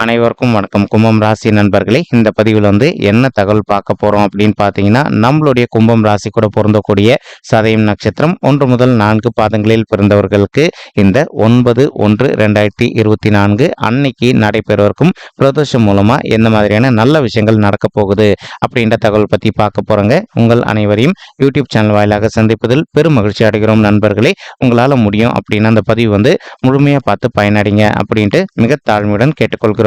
அனைவருக்கும் வணக்கம். கும்பம் ராசி நண்பர்களே இந்த பதிவில் வந்து என்ன தகவல் பார்க்க போகிறோம் அப்படின்னு பார்த்தீங்கன்னா நம்மளுடைய கும்பம் ராசி கூட பொருந்தக்கூடிய சதயம் நட்சத்திரம் ஒன்று முதல் நான்கு பாதங்களில் பிறந்தவர்களுக்கு இந்த ஒன்பது ஒன்று ரெண்டாயிரத்தி இருபத்தி நான்கு அன்னைக்கு நடைபெறுவதற்கும் பிரதோஷம் மூலமாக எந்த மாதிரியான நல்ல விஷயங்கள் நடக்க போகுது அப்படின்ற தகவல் பற்றி பார்க்க போகிறோங்க உங்கள் அனைவரையும் யூடியூப் சேனல் வாயிலாக சந்திப்பதில் பெரும் மகிழ்ச்சி அடைகிறோம் நண்பர்களே. உங்களால் முடியும் அப்படின்னு அந்த பதிவு வந்து முழுமையாக பார்த்து பயனடைங்க அப்படின்ட்டு மிக தாழ்மையுடன் கேட்டுக்கொள்கிறோம்.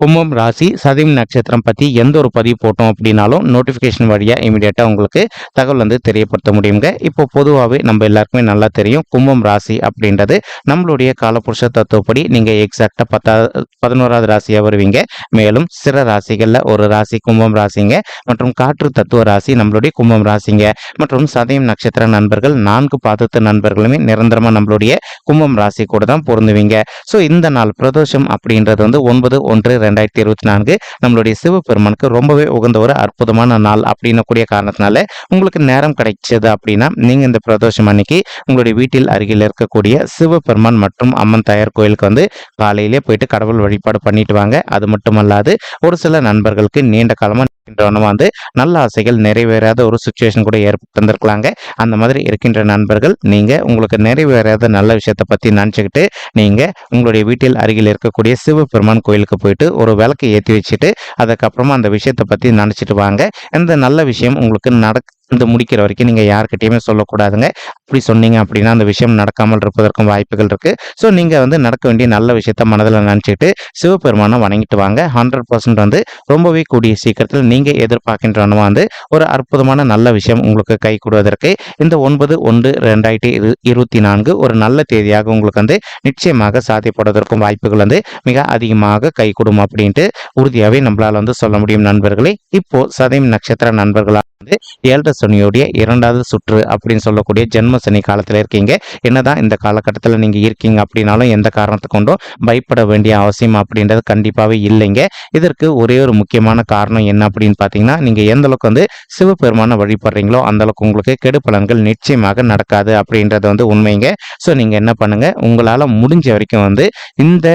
கும்பம் ராசி சதயம் நட்சத்திரம் பற்றி எந்த ஒரு பதிவு போட்டோம் அப்படின்னாலும் நோட்டிஃபிகேஷன் வழியாக இமீடியட்டாக உங்களுக்கு தகவல் வந்து தெரியப்படுத்த முடியுங்க. இப்போ பொதுவாகவே நம்ம எல்லாருக்குமே நல்லா தெரியும் கும்பம் ராசி அப்படின்றது நம்மளுடைய காலப்புருஷ தத்துவப்படி நீங்கள் எக்ஸாக்டாக பத்தா பதினோராவது ராசியாக வருவீங்க. மேலும் சிற ராசிகளில் ஒரு ராசி கும்பம் ராசிங்க மற்றும் காற்று தத்துவ ராசி நம்மளுடைய கும்பம் ராசிங்க. மற்றும் சதயம் நட்சத்திர நண்பர்கள் நான்கு பாதத்து நண்பர்களுமே நிரந்தரமாக நம்மளுடைய கும்பம் ராசி கூட தான் பொருந்துவீங்க. ஸோ இந்த நாள் பிரதோஷம் அப்படின்றது வந்து ஒன்பது ஒன்று ரெண்டாயிரத்தி இருபத்தி நான்கு நம்மளுடைய சிவபெருமானுக்கு ரொம்பவே உகந்த ஒரு அற்புதமான நாள் அப்படின்னு கூடிய காரணத்தினால உங்களுக்கு நேரம் கிடைச்சது அப்படின்னா நீங்க இந்த பிரதோஷம் அன்னைக்கு உங்களுடைய வீட்டில் அருகில் இருக்கக்கூடிய சிவபெருமான் மற்றும் அம்மன் தாயார் கோயிலுக்கு வந்து காலையிலே போயிட்டு கடவுள் வழிபாடு பண்ணிட்டு வாங்க. அது மட்டுமல்லாது ஒரு சில நண்பர்களுக்கு நீண்ட காலமாக வந்து நல்ல ஆசைகள் நிறைவேறாத ஒரு சுச்சுவேஷன் கூட ஏற்பட்டிருந்திருக்கலாங்க அந்த மாதிரி இருக்கின்ற நண்பர்கள் நீங்கள் உங்களுக்கு நிறைவேறாத நல்ல விஷயத்தை பற்றி நினச்சிக்கிட்டு நீங்கள் உங்களுடைய வீட்டில் அருகில் இருக்கக்கூடிய சிவபெருமான் கோயிலுக்கு போயிட்டு ஒரு விளக்கை ஏற்றி வச்சுட்டு அதுக்கப்புறமா அந்த விஷயத்தை பற்றி நினச்சிட்டு வாங்க. இந்த நல்ல விஷயம் உங்களுக்கு நடக்க இந்த முடிக்கிற வரைக்கும் நீங்கள் யாருக்கிட்டையுமே சொல்லக்கூடாதுங்க. அப்படி சொன்னீங்க அப்படின்னா அந்த விஷயம் நடக்காமல் இருப்பதற்கும் வாய்ப்புகள் இருக்குது ஸோ நீங்கள் வந்து நடக்க வேண்டிய நல்ல விஷயத்த மனதில் நினச்சிட்டு சிவபெருமானை வணங்கிட்டு வாங்க. ஹண்ட்ரட் பர்சன்ட் வந்து ரொம்பவே கூடிய சீக்கிரத்தில் நீங்கள் எதிர்பார்க்கின்றன வந்து ஒரு அற்புதமான நல்ல விஷயம் உங்களுக்கு கை கொடுவதற்கு. இந்த ஒன்பது ஒன்று ரெண்டாயிரத்தி இரு இருபத்தி நான்கு ஒரு நல்ல தேதியாக உங்களுக்கு வந்து நிச்சயமாக சாத்தியப்படுவதற்கும் வாய்ப்புகள் வந்து மிக அதிகமாக கை கொடுக்கும் அப்படின்ட்டு உறுதியாகவே நம்மளால் வந்து சொல்ல முடியும் நண்பர்களே. இப்போ சதயம் நட்சத்திர நண்பர்களாக வந்து ஏழரை சனியோடைய இரண்டாவது சுற்று அப்படின்னு சொல்லக்கூடிய ஜென்ம சனி காலத்தில் இருக்கீங்க. என்னதான் இந்த காலகட்டத்தில் நீங்கள் இருக்கீங்க அப்படின்னாலும் எந்த காரணத்தை கொண்டும் பயப்பட வேண்டிய அவசியம் அப்படின்றது கண்டிப்பாகவே இல்லைங்க. இதற்கு ஒரே ஒரு முக்கியமான காரணம் என்ன அப்படின்னு பார்த்தீங்கன்னா நீங்கள் எந்த அளவுக்கு வந்து சிவபெருமான வழிபடுறீங்களோ அந்த அளவுக்கு உங்களுக்கு கெடு பலன்கள் நிச்சயமாக நடக்காது அப்படின்றது வந்து உண்மைங்க. ஸோ நீங்கள் என்ன பண்ணுங்கள் உங்களால் முடிஞ்ச வரைக்கும் வந்து இந்த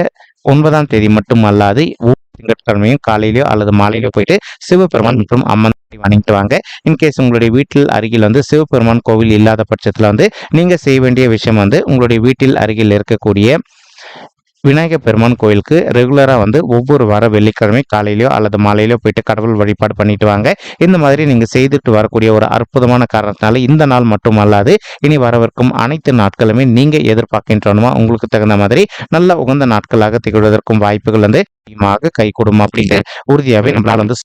ஒன்பதாம் தேதி மட்டும் அல்லாது திங்கட்கிழமையும் காலையிலயோ அல்லது மாலையிலோ போயிட்டு சிவபெருமான் மற்றும் அம்மன் வணங்கிட்டு வாங்க. இன்கேஸ் உங்களுடைய வீட்டில் அருகில் வந்து சிவபெருமான் கோவில் இல்லாத பட்சத்தில் வந்து நீங்கள் செய்ய வேண்டிய விஷயம் வந்து உங்களுடைய வீட்டில் அருகில் இருக்கக்கூடிய விநாயகர் பெருமான் கோயிலுக்கு ரெகுலராக வந்து ஒவ்வொரு வார வெள்ளிக்கிழமை காலையிலயோ அல்லது மாலையிலோ போயிட்டு கடவுள் வழிபாடு பண்ணிட்டு வாங்க. இந்த மாதிரி நீங்கள் செய்துட்டு வரக்கூடிய ஒரு அற்புதமான காரணத்தினால இந்த நாள் மட்டும் அல்லாது இனி வரவிருக்கும் அனைத்து நாட்களுமே நீங்கள் எதிர்பார்க்கின்றனுமா உங்களுக்கு தகுந்த மாதிரி நல்ல உகந்த நாட்களாக திகழ்வதற்கும் வாய்ப்புகள் வந்து அதிகமாக கை கொடுமா அப்படிங்கிற உறுதியாகவே நம்மளால் வந்து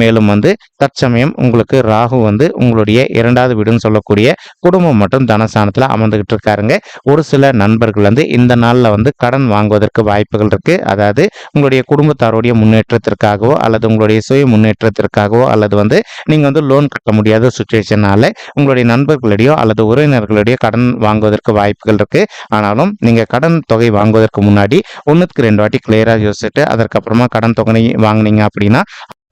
மேலும் வந்து தற்சமயம் உங்களுக்கு ராகு வந்து உங்களுடைய இரண்டாவது வீடுன்னு சொல்லக்கூடிய குடும்பம் மற்றும் தனஸ்தானத்தில் அமர்ந்துகிட்டு இருக்காருங்க. ஒரு சில நண்பர்கள் வந்து இந்த நாளில் வந்து கடன் வாங்குவதற்கு வாய்ப்புகள் இருக்கு. அதாவது உங்களுடைய குடும்பத்தாருடைய முன்னேற்றத்திற்காகவோ அல்லது உங்களுடைய சுய முன்னேற்றத்திற்காகவோ அல்லது வந்து நீங்கள் வந்து லோன் கட்ட முடியாத சுச்சுவேஷனால உங்களுடைய நண்பர்களிடையோ அல்லது உறவினர்களுடைய கடன் வாங்குவதற்கு வாய்ப்புகள் இருக்கு. ஆனாலும் நீங்கள் கடன் தொகை வாங்குவதற்கு முன்னாடி ஒன்றுக்கு ரெண்டு வாட்டி கிளியராக யோசிச்சுட்டு அதற்கப்புறமா கடன் தொகை வாங்கினீங்க அப்படின்னா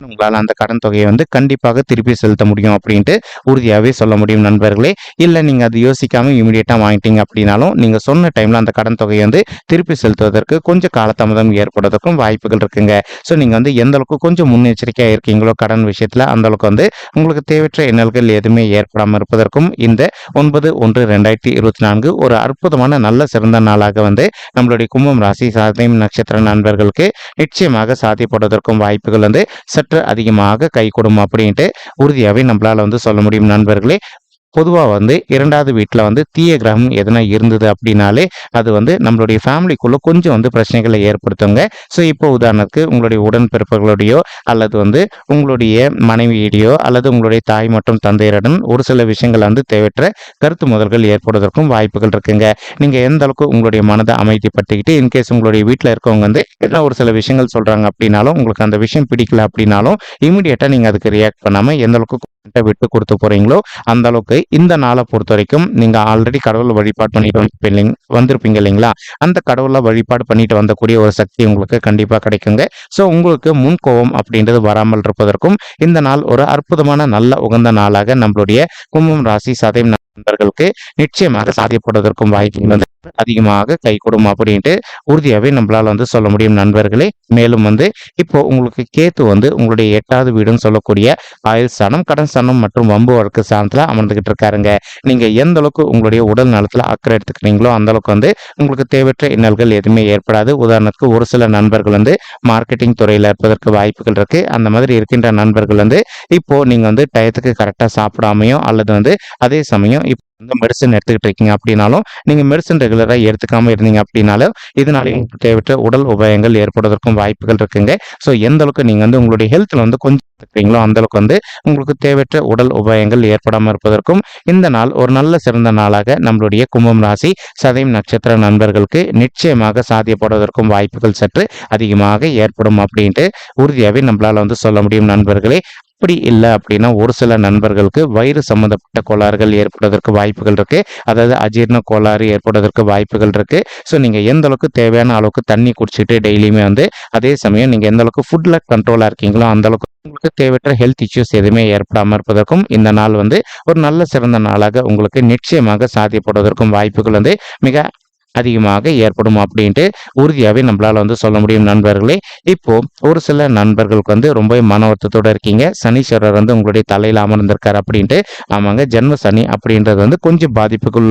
உங்களால் அந்த கடன் தொகையை வந்து கண்டிப்பாக திருப்பி செலுத்த முடியும் அப்படின்ட்டு உறுதியாகவே சொல்ல முடியும் நண்பர்களே. இல்லை நீங்கள் அது யோசிக்காமல் இமீடியட்டாக வாங்கிட்டீங்க அப்படின்னாலும் நீங்கள் சொன்ன டைமில் அந்த கடன் தொகையை வந்து திருப்பி செலுத்துவதற்கு கொஞ்சம் காலதாமதம் ஏற்படுவதற்கும் வாய்ப்புகள் இருக்குங்க. ஸோ நீங்கள் வந்து எந்த அளவுக்கு கொஞ்சம் முன்னெச்சரிக்கையாக இருக்கீங்களோ கடன் விஷயத்தில் அந்த அளவுக்கு வந்து உங்களுக்கு தேவையற்ற எண்ணல்கள் எதுவுமே ஏற்படாமல் இருப்பதற்கும் இந்த ஒன்பது ஒன்று ரெண்டாயிரத்தி இருபத்தி நான்கு ஒரு அற்புதமான நல்ல சிறந்த நாளாக வந்து நம்மளுடைய கும்பம் ராசி சாதனை நட்சத்திர நண்பர்களுக்கு நிச்சயமாக சாத்தியப்படுவதற்கும் வாய்ப்புகள் வந்து சற்று சற்று அதிகமாக கை கொடுக்கும் அப்படின்ட்டு உறுதியாகவே நம்மளால் வந்து சொல்ல முடியும். நண்பர்களே பொதுவாக வந்து இரண்டாவது வீட்டில் வந்து தீய கிரகம் எதனா இருந்தது அப்படின்னாலே அது வந்து நம்மளுடைய ஃபேமிலிக்குள்ளே கொஞ்சம் வந்து பிரச்சனைகளை ஏற்படுத்துங்க. ஸோ இப்போ உதாரணத்துக்கு உங்களுடைய உடன்பிறப்புகளுடையோ அல்லது வந்து உங்களுடைய மனைவியிடையோ அல்லது உங்களுடைய தாய் மற்றும் தந்தையருடன் ஒரு சில விஷயங்கள் வந்து தேவையற்ற கருத்து முதல்கள் ஏற்படுவதற்கும் வாய்ப்புகள் இருக்குங்க. நீங்கள் எந்த அளவுக்கு உங்களுடைய மனதை அமைதிப்படுத்திக்கிட்டு இன்கேஸ் உங்களுடைய வீட்டில் இருக்கவங்க வந்து என்ன ஒரு சில விஷயங்கள் சொல்கிறாங்க அப்படின்னாலும் உங்களுக்கு அந்த விஷயம் பிடிக்கல அப்படின்னாலும் இமீடியட்டாக நீங்கள் அதுக்கு ரியாக்ட் பண்ணாமல் எந்த அளவுக்கு விட்டு கொடுத்து போறீங்களோ அந்த அளவுக்கு இந்த நாளை பொறுத்த வரைக்கும் நீங்க ஆல்ரெடி கடவுளை வழிபாடு பண்ணிட்டு வந்திருப்பீங்க வந்திருப்பீங்க இல்லைங்களா? அந்த கடவுளை வழிபாடு பண்ணிட்டு வந்தக்கூடிய ஒரு சக்தி உங்களுக்கு கண்டிப்பா கிடைக்குங்க. ஸோ உங்களுக்கு முன்கோபம் அப்படின்றது வராமல் இருப்பதற்கும் இந்த நாள் ஒரு அற்புதமான நல்ல உகந்த நாளாக நம்மளுடைய கும்பம் ராசி சதயம் நண்பர்களுக்கு நிச்சயமாக சாதியப்படுவதற்கும் வாய்ப்பு வந்து அதிகமாக கை கொடுக்கும் அப்படின்ட்டு உறுதியாகவே நம்மளால் வந்து சொல்ல முடியும் நண்பர்களே. மேலும் வந்து இப்போ உங்களுக்கு கேத்து வந்து உங்களுடைய எட்டாவது வீடுன்னு சொல்லக்கூடிய ஆயுள் ஸ்தானம் கடன் ஸ்தானம் மற்றும் வம்பு வழக்கு ஸ்தானத்தில் அமர்ந்துகிட்டு இருக்காருங்க. நீங்கள் எந்த அளவுக்கு உங்களுடைய உடல் நலத்தில் அக்கறை எடுத்துக்கிறீங்களோ அந்த அளவுக்கு வந்து உங்களுக்கு தேவையற்ற இன்னல்கள் எதுவுமே ஏற்படாது. உதாரணத்துக்கு ஒரு சில நண்பர்கள் வந்து மார்க்கெட்டிங் துறையில் இருப்பதற்கு வாய்ப்புகள் இருக்குது அந்த மாதிரி இருக்கின்ற நண்பர்கள் வந்து இப்போ நீங்கள் வந்து டயத்துக்கு கரெக்டாக சாப்பிடாமையோ அல்லது வந்து அதே சமயம் வந்து மெடிசன் எடுத்துக்கிட்டு இருக்கீங்க அப்படின்னாலும் நீங்கள் மெடிசன் ரெகுலராக எடுத்துக்காமல் இருந்தீங்க அப்படின்னாலும் இதனால உங்களுக்கு தேவையற்ற உடல் உபாயங்கள் ஏற்படுவதற்கும் வாய்ப்புகள் இருக்குங்க. ஸோ எந்த அளவுக்கு வந்து உங்களுடைய ஹெல்த்தில் வந்து கொஞ்சம் இருக்கிறீங்களோ அந்த அளவுக்கு வந்து உங்களுக்கு தேவையற்ற உடல் உபாயங்கள் ஏற்படாமல் இருப்பதற்கும் இந்த நாள் ஒரு நல்ல சிறந்த நாளாக நம்மளுடைய கும்பம் ராசி சதயம் நட்சத்திர நண்பர்களுக்கு நிச்சயமாக சாத்தியப்படுவதற்கும் வாய்ப்புகள் சற்று அதிகமாக ஏற்படும் அப்படின்ட்டு உறுதியாகவே நம்மளால் வந்து சொல்ல முடியும் நண்பர்களே. அப்படி இல்லை அப்படின்னா ஒரு சில நண்பர்களுக்கு வயிறு சம்மந்தப்பட்ட கோளாறுகள் ஏற்படுவதற்கு வாய்ப்புகள் இருக்கு. அதாவது அஜீரண கோளாறு ஏற்படுவதற்கு வாய்ப்புகள் இருக்கு. ஸோ நீங்க எந்த அளவுக்கு தேவையான அளவுக்கு தண்ணி குடிச்சிட்டு டெய்லியுமே வந்து அதே சமயம் நீங்க எந்த அளவுக்கு ஃபுட்ல கண்ட்ரோலா இருக்கீங்களோ அந்த அளவுக்கு உங்களுக்கு தேவையற்ற ஹெல்த் இஷ்யூஸ் எதுவுமே ஏற்படாமல் இருப்பதற்கும் இந்த நாள் வந்து ஒரு நல்ல சிறந்த நாளாக உங்களுக்கு நிச்சயமாக சாத்தியப்படுவதற்கும் வாய்ப்புகள் வந்து மிக அதிகமாக ஏற்படும் அப்படின்ட்டு உறுதியாகவே நம்மளால வந்து சொல்ல முடியும் நண்பர்களே. இப்போ ஒரு சில நண்பர்களுக்கு வந்து ரொம்பவே மன வருத்தத்தோட இருக்கீங்க. சனீஸ்வரர் வந்து உங்களுடைய தலையில் அமர்ந்திருக்கார் அப்படின்ட்டு. ஆமாங்க ஜென்ம சனி அப்படின்றது வந்து கொஞ்சம் பாதிப்புக்குள்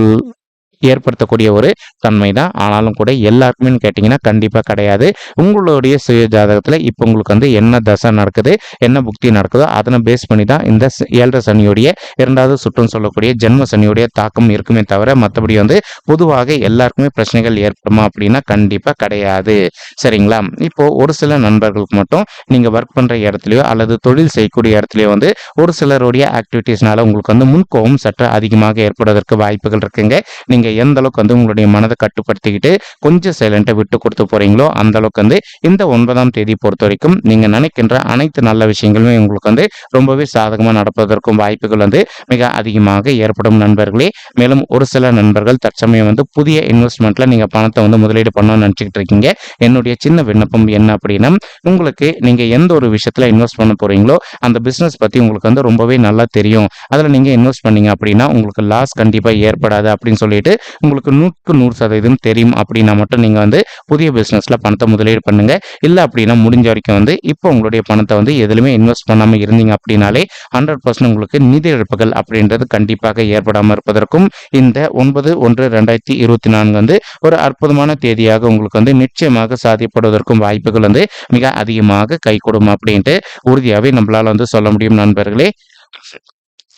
ஏற்படுத்தக்கூடிய ஒரு தன்மை தான் ஆனாலும் கூட எல்லாருக்குமே கேட்டிங்கன்னா கண்டிப்பாக கிடையாது. உங்களுடைய சுய ஜாதகத்தில் இப்போ உங்களுக்கு வந்து என்ன தசை நடக்குது என்ன புக்தி நடக்குதோ அதனை பேஸ் பண்ணி தான் இந்த ஏழரை சனியுடைய இரண்டாவது சுற்றம் சொல்லக்கூடிய ஜென்ம சனியுடைய தாக்கம் இருக்குமே தவிர மற்றபடி வந்து பொதுவாக எல்லாருக்குமே பிரச்சனைகள் ஏற்படுமா அப்படின்னா கண்டிப்பாக கிடையாது. சரிங்களா? இப்போ ஒரு சில நண்பர்களுக்கு மட்டும் நீங்கள் ஒர்க் பண்ணுற இடத்துலையோ அல்லது தொழில் செய்யக்கூடிய இடத்துலையோ வந்து ஒரு சிலருடைய ஆக்டிவிட்டீஸ்னால உங்களுக்கு வந்து முன்கோபம் சற்று அதிகமாக ஏற்படுவதற்கு வாய்ப்புகள் இருக்குங்க. நீங்கள் எந்த அளவுக்கு வந்து உங்களுடைய மனதை கட்டுப்படுத்திக்கிட்டு கொஞ்சம் சைலண்ட்டை விட்டு கொடுத்து போகிறீங்களோ அந்த அளவுக்கு வந்து இந்த ஒன்பதாம் தேதி பொறுத்த வரைக்கும் நீங்கள் நினைக்கின்ற அனைத்து நல்ல விஷயங்களுமே உங்களுக்கு வந்து ரொம்பவே சாதகமாக நடப்பதற்கும் வாய்ப்புகள் வந்து மிக அதிகமாக ஏற்படும் நண்பர்களே. மேலும் ஒரு சில நண்பர்கள் தற்சமயம் வந்து புதிய இன்வெஸ்ட்மெண்ட்ல நீங்கள் பணத்தை வந்து முதலீடு பண்ணணும்னு நினச்சிக்கிட்டு இருக்கீங்க. என்னுடைய சின்ன விண்ணப்பம் என்ன அப்படின்னா உங்களுக்கு நீங்கள் எந்த ஒரு விஷயத்தில் இன்வெஸ்ட் பண்ண போறீங்களோ அந்த பிஸ்னஸ் பற்றி உங்களுக்கு வந்து ரொம்பவே நல்லா தெரியும். அதில் நீங்கள் இன்வெஸ்ட் பண்ணீங்க அப்படின்னா உங்களுக்கு லாஸ் கண்டிப்பாக ஏற்படாது அப்படின்னு சொல்லிட்டு உங்களுக்கு நூற்றுக்கு நூறு சதவீதம் தெரியும் அப்படின்னா மட்டும் நீங்கள் வந்து புதிய பிஸ்னஸில் பணத்தை முதலீடு பண்ணுங்க. இல்லை அப்படின்னா முடிஞ்ச வரைக்கும் வந்து இப்போ உங்களுடைய பணத்தை வந்து எதுலையுமே இன்வெஸ்ட் பண்ணாமல் இருந்தீங்க அப்படின்னாலே ஹண்ட்ரட் பர்சன்ட் உங்களுக்கு நிதி இழப்புகள் அப்படின்றது கண்டிப்பாக ஏற்படாமல் இருப்பதற்கும் இந்த ஒன்பது ஒன்று ரெண்டாயிரத்தி இருபத்தி நான்கு வந்து ஒரு அற்புதமான தேதியாக உங்களுக்கு வந்து நிச்சயமாக சாத்தியப்படுவதற்கும் வாய்ப்புகள் வந்து மிக அதிகமாக கை கொடுக்கும் அப்படின்ட்டு உறுதியாகவே நம்மளால் வந்து சொல்ல முடியும் நண்பர்களே.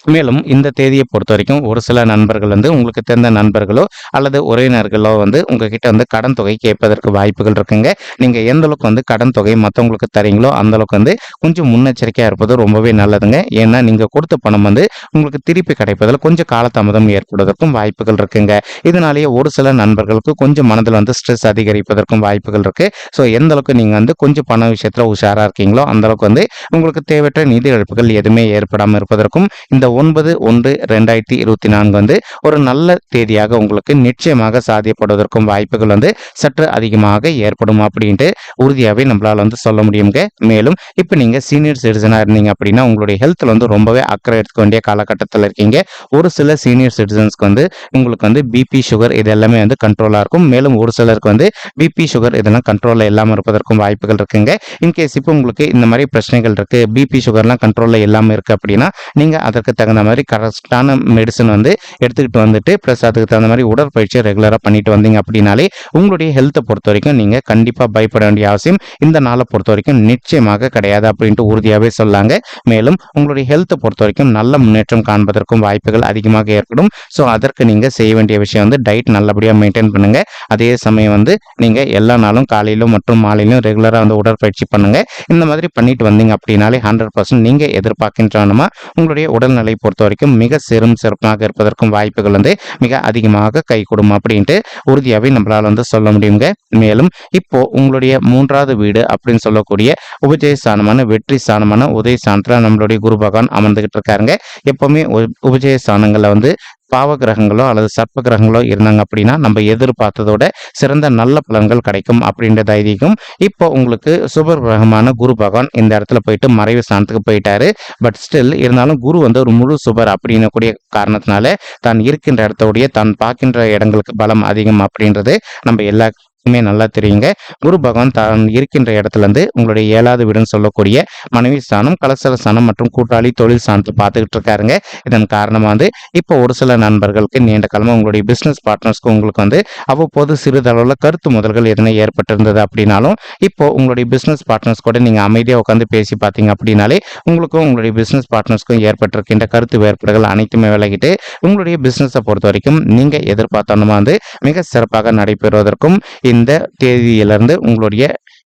மேலும் இந்த தேதியை பொறுத்த வரைக்கும் ஒரு சில நண்பர்கள் வந்து உங்களுக்கு தெரிந்த நண்பர்களோ அல்லது உறவினர்களோ வந்து உங்ககிட்ட வந்து கடன் தொகை கேட்பதற்கு வாய்ப்புகள் இருக்குங்க. நீங்க எந்த அளவுக்கு வந்து கடன் தொகை மற்றவங்களுக்கு தரீங்களோ அந்த அளவுக்கு வந்து கொஞ்சம் முன்னெச்சரிக்கையா இருப்பது ரொம்பவே நல்லதுங்க. ஏன்னா நீங்க கொடுத்த பணம் வந்து உங்களுக்கு திருப்பி கிடைப்பதில் கொஞ்சம் காலதாமதம் ஏற்படுவதற்கும் வாய்ப்புகள் இருக்குங்க. இதனாலேயே ஒரு சில நண்பர்களுக்கு கொஞ்சம் மனதில் வந்து ஸ்ட்ரெஸ் அதிகரிப்பதற்கும் வாய்ப்புகள் இருக்கு. ஸோ எந்த அளவுக்கு நீங்க வந்து கொஞ்சம் பண விஷயத்துல உஷாரா இருக்கீங்களோ அந்த அளவுக்கு வந்து உங்களுக்கு தேவையற்ற நிதி இழப்புகள் எதுவுமே ஏற்படாமல் இருப்பதற்கும் இந்த ஒன்பது ஒன்று ரெண்டாயிரத்தி இருபத்தி நான்கு வந்து ஒரு நல்ல தேதியாக உங்களுக்கு நிச்சயமாக சாதியப்படுவதற்கும் வாய்ப்புகள் வந்து சற்று அதிகமாக ஏற்படும் அப்படின்ட்டு உறுதியாகவே நம்மளால் வந்து சொல்ல முடியுங்க மேலும் இப்போ நீங்கள் சீனியர் சிட்டிசனாக இருந்தீங்க அப்படின்னா உங்களுடைய ஹெல்த்தில் வந்து ரொம்பவே அக்கறை எடுத்துக்க வேண்டிய காலகட்டத்தில் இருக்கீங்க. ஒரு சில சீனியர் சிட்டிசன்ஸ்க்கு வந்து உங்களுக்கு வந்து பிபி சுகர் இது எல்லாமே வந்து கண்ட்ரோலாக இருக்கும். மேலும் ஒரு சிலருக்கு வந்து பிபி சுகர் இதெல்லாம் கண்ட்ரோலில் இல்லாமல் இருப்பதற்கும் வாய்ப்புகள் இருக்குங்க. இன்கேஸ் இப்போ உங்களுக்கு இந்த மாதிரி பிரச்சனைகள் இருக்குது பிபி சுகர்லாம் கண்ட்ரோலில் இல்லாமல் இருக்குது அப்படின்னா நீங்கள் அதற்கு தகுந்த மாதிரி கரெக்டான மெடிசன் வந்து எடுத்துக்கிட்டு வந்துட்டு ப்ளஸ் அதுக்கு தகுந்த மாதிரி உடற்பயிற்சியை ரெகுலராக பண்ணிட்டு வந்தீங்க அப்படின்னாலே உங்களுடைய ஹெல்த்தை பொறுத்த வரைக்கும் நீங்கள் கண்டிப்பாக பயப்பட வேண்டிய அவசியம். இந்த நாளை பொறுத்த வரைக்கும் நிச்சயமாக கிடையாது அப்படின்ட்டு உறுதியாகவே சொல்லாங்க. மேலும் உங்களுடைய ஹெல்த்தை பொறுத்த வரைக்கும் நல்ல முன்னேற்றம் காண்பதற்கும் வாய்ப்புகள் அதிகமாக ஏற்படும். ஸோ அதற்கு நீங்கள் செய்ய வேண்டிய விஷயம் வந்து டயட் நல்லபடியாக மெயின்டைன் பண்ணுங்கள் அதே சமயம் வந்து நீங்கள் எல்லா நாளும் காலையிலும் மற்றும் மாலையிலும் ரெகுலராக வந்து உடற்பயிற்சி பண்ணுங்க. இந்த மாதிரி பண்ணிட்டு வந்தீங்க அப்படின்னாலே ஹண்ட்ரட் பர்சன்ட் நீங்கள் எதிர்பார்க்கின்றனமா உங்களுடைய உடல்நிலை நாளை பொறுத்த வரைக்கும் மிக சிறும் சிறப்பாக இருப்பதற்கும் வாய்ப்புகள் வந்து மிக அதிகமாக கைகூடும் அப்படின்ட்டு உறுதியாகவே நம்மளால் வந்து சொல்ல முடியுங்க. மேலும் இப்போ உங்களுடைய மூன்றாவது வீடு அப்படின்னு சொல்லக்கூடிய உபஜய ஸ்தானமான வெற்றி ஸ்தானமான உதய ஸ்தானத்தில் நம்மளுடைய குரு பகவான் அமர்ந்துகிட்டு இருக்காருங்க. எப்பவுமே உபஜய ஸ்தானங்களில் வந்து பாவ கிரகங்களோ அல்லது சர்ப்ப கிரகங்களோ இருந்தாங்க அப்படின்னா நம்ம எதிர்பார்த்ததோட சிறந்த நல்ல பலன்கள் கிடைக்கும் அப்படின்ற தைரியம் இப்போ உங்களுக்கு சுபர் கிரகமான குரு பகவான் இந்த இடத்துல போயிட்டு மறைவு ஸ்தானத்துக்கு போயிட்டாரு. பட் ஸ்டில் இருந்தாலும் குரு வந்து ஒரு முழு சுபர் அப்படின்னக்கூடிய காரணத்தினால தான் இருக்கின்ற இடத்தோடைய தான் பார்க்கின்ற இடங்களுக்கு பலம் அதிகம் அப்படின்றது நம்ம எல்லா நல்லா தெரியுங்க. குரு பகவான் தான் இருக்கின்ற இடத்துல இருந்து உங்களுடைய ஏழாவது வீடுன்னு சொல்லக்கூடிய மனைவி ஸ்தானம் கலசல ஸ்தானம் மற்றும் கூட்டாளி தொழில் ஸ்தானத்தை பார்த்துக்கிட்டு இருக்காருங்க. இதன் காரணமாக வந்து இப்போ ஒரு சில நண்பர்களுக்கு நீண்ட காலமாக உங்களுடைய பிஸ்னஸ் பார்ட்னர்ஸ்க்கு உங்களுக்கு வந்து அவ்வப்போது சிறிதளவில் கருத்து முதல்கள் எதனா ஏற்பட்டிருந்தது அப்படின்னாலும் இப்போ உங்களுடைய பிஸ்னஸ் பார்ட்னர்ஸ் கூட நீங்கள் அமைதியாக உட்காந்து பேசி பார்த்தீங்க அப்படின்னாலே உங்களுக்கும் உங்களுடைய பிஸ்னஸ் பார்ட்னர்ஸ்க்கும் ஏற்பட்டிருக்கின்ற கருத்து வேறுபாடுகள் அனைத்துமே விலகிட்டு உங்களுடைய பிஸ்னஸை பொறுத்த வரைக்கும் நீங்கள் எதிர்பார்த்தோன்னா வந்து மிக சிறப்பாக நடைபெறுவதற்கும் இந்த தேதியிலிருந்து உங்களுடைய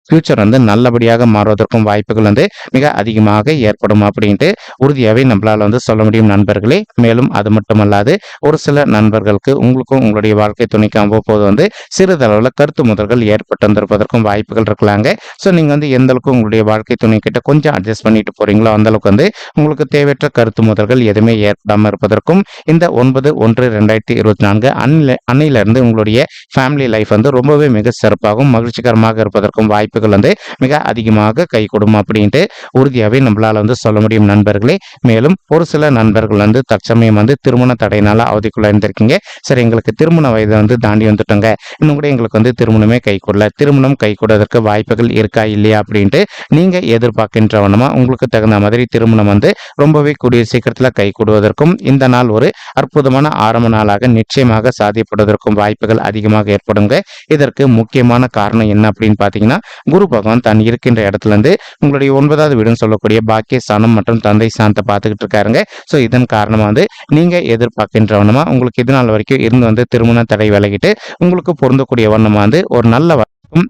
ஃப்யூச்சர் வந்து நல்லபடியாக மாறுவதற்கும் வாய்ப்புகள் வந்து மிக அதிகமாக ஏற்படும் அப்படின்ட்டு உறுதியாகவே நம்மளால் வந்து சொல்ல முடியும் நண்பர்களே. மேலும் அது மட்டுமல்லாது ஒரு சில நண்பர்களுக்கு உங்களுக்கும் உங்களுடைய வாழ்க்கை துணைக்கு அவ்வப்போது வந்து சிறிதளவில் கருத்து முதல்கள் ஏற்பட்டு வந்திருப்பதற்கும் வாய்ப்புகள் இருக்கலாங்க. ஸோ நீங்கள் வந்து எந்த அளவுக்கு உங்களுடைய வாழ்க்கை துணை கிட்ட கொஞ்சம் அட்ஜஸ்ட் பண்ணிட்டு போறீங்களோ அந்த அளவுக்கு வந்து உங்களுக்கு தேவையற்ற கருத்து முதல்கள் எதுவுமே ஏற்படாமல் இருப்பதற்கும் இந்த ஒன்பது ஒன்று ரெண்டாயிரத்தி இருபத்தி நான்கு அன்னில அன்னையிலிருந்து உங்களுடைய ஃபேமிலி லைஃப் வந்து ரொம்பவே மிக சிறப்பாகவும் மகிழ்ச்சிகரமாக இருப்பதற்கும் வாய்ப்பு வாய்ப்புகள் வந்து மிக அதிகமாக கை கொடுக்கும் அப்படின்ட்டு உறுதியாகவே நம்மளால் வந்து சொல்ல முடியும் நண்பர்களே. மேலும் ஒரு சில நண்பர்கள் வந்து தற்சமயம் வந்து திருமண தடையினால அவதிக்குள்ள இருந்திருக்கீங்க. சரி எங்களுக்கு திருமண வயதை வந்து தாண்டி வந்துட்டோங்க. இன்னும் கூட எங்களுக்கு வந்து திருமணமே கை கொடல. திருமணம் கை கூடுவதற்கு வாய்ப்புகள் இருக்கா இல்லையா அப்படின்ட்டு நீங்கள் எதிர்பார்க்கின்றவனமா உங்களுக்கு தகுந்த மாதிரி திருமணம் வந்து ரொம்பவே கூடிய சீக்கிரத்தில் கை கூடுவதற்கும் இந்த நாள் ஒரு அற்புதமான ஆரம்ப நாளாக நிச்சயமாக சாதிப்படுவதற்கும் வாய்ப்புகள் அதிகமாக ஏற்படுங்க. இதற்கு முக்கியமான காரணம் என்ன அப்படின்னு பார்த்தீங்கன்னா குரு பகவான் தான் இருக்கின்ற இடத்துல இருந்து உங்களுடைய ஒன்பதாவது வீடுன்னு சொல்லக்கூடிய பாக்கிய ஸ்தானம் மற்றும் தந்தை ஸ்தானத்தை பார்த்துக்கிட்டு இருக்காருங்க. ஸோ இதன் காரணமாக வந்து நீங்கள் எதிர்பார்க்கின்ற வண்ணமாக உங்களுக்கு இது நாள் வரைக்கும் இருந்து வந்து திருமண தடை விலகிட்டு உங்களுக்கு பொருந்தக்கூடிய வண்ணமாக வந்து ஒரு நல்ல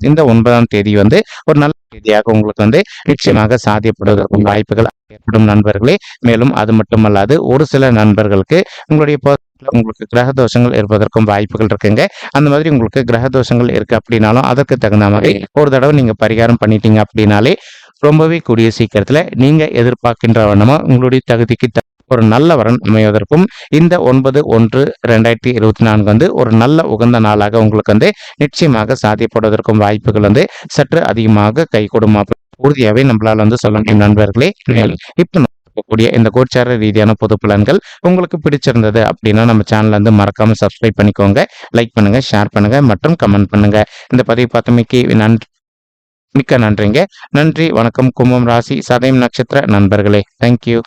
இந்த ஒன்பதாம் தேதி வந்து ஒரு நல்ல தேதியாக உங்களுக்கு வந்து நிச்சயமாக சாத்தியப்படுவதற்கும் வாய்ப்புகள் ஏற்படும் நண்பர்களே. மேலும் அது மட்டுமல்லாது ஒரு சில நண்பர்களுக்கு உங்களுடைய உங்களுக்கு கிரக தோஷங்கள் இருப்பதற்கும் வாய்ப்புகள் இருக்குங்க. அந்த மாதிரி உங்களுக்கு கிரக தோஷங்கள் இருக்கு அப்படின்னாலும் அதற்கு தகுந்த மாதிரி ஒரு தடவை நீங்க பரிகாரம் பண்ணிட்டீங்க அப்படின்னாலே ரொம்பவே கூடிய சீக்கிரத்துல நீங்க எதிர்பார்க்கின்ற வண்ணமா உங்களுடைய தகுதிக்கு ஒரு நல்ல வரன் அமைவதற்கும் இந்த ஒன்பது ஒன்று ரெண்டாயிரத்தி இருபத்தி நான்கு வந்து ஒரு நல்ல உகந்த நாளாக உங்களுக்கு வந்து நிச்சயமாக சாத்தியப்படுவதற்கும் வாய்ப்புகள் வந்து சற்று அதிகமாக கை கொடுமா உறுதியாகவே நம்மளால வந்து சொல்ல முடியும் நண்பர்களே. இப்போ இருக்கக்கூடிய இந்த கோச்சார ரீதியான பொது பலன்கள் உங்களுக்கு பிடிச்சிருந்தது அப்படின்னா நம்ம சேனல் வந்து மறக்காம சப்ஸ்கிரைப் பண்ணிக்கோங்க லைக் பண்ணுங்க ஷேர் பண்ணுங்க மற்றும் கமெண்ட் பண்ணுங்க. இந்த பதிவு பார்த்தமைக்கு நன்றி மிக்க நன்றிங்க. நன்றி வணக்கம் கும்பம் ராசி சதயம் நட்சத்திர நண்பர்களே. தேங்க்யூ